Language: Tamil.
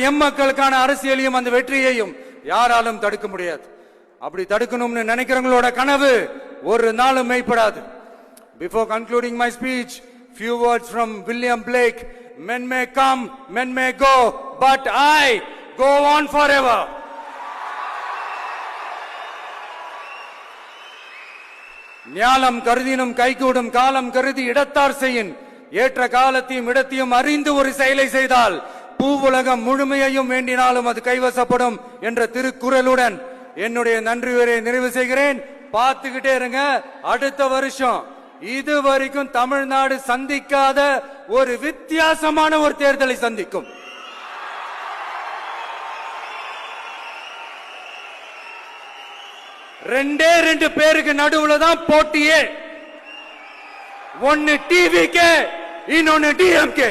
எம் மக்களுக்கான அரசியலையும் அந்த வெற்றியையும் யாராலும் தடுக்க முடியாது. அப்படி தடுக்கணும்னு நினைக்கிறவங்களோட கனவு ஒரு நாளும் மெய்ப்படாது. Before concluding my speech few words from William Blake men may come men may go but I go on for ever ஞானம் கருதினும் கைகூடும் காலம் கருதி இடத்தார் செய்யின் ஏற்ற காலத்தையும் இடத்தையும் அறிந்து ஒரு செயலை செய்தால் பூவுலகம் முழுமையையும் வேண்டினாலும் அது கைவசப்படும் என்ற திருக்குறளுடன் என்னுடைய நன்றி உரையை நிறைவு செய்கிறேன். பார்த்துக்கிட்டே இருங்க. அடுத்த வருஷம். இது வரைக்கும் தமிழ்நாடு சந்திக்காத ஒரு வித்தியாசமான ஒரு தேர்தலை சந்திக்கும். ரெண்டே ரெண்டு பேருக்கு நடுவுல தான் போட்டியே. ஒன்னு கே இன்னொன்னு டிஎம்கே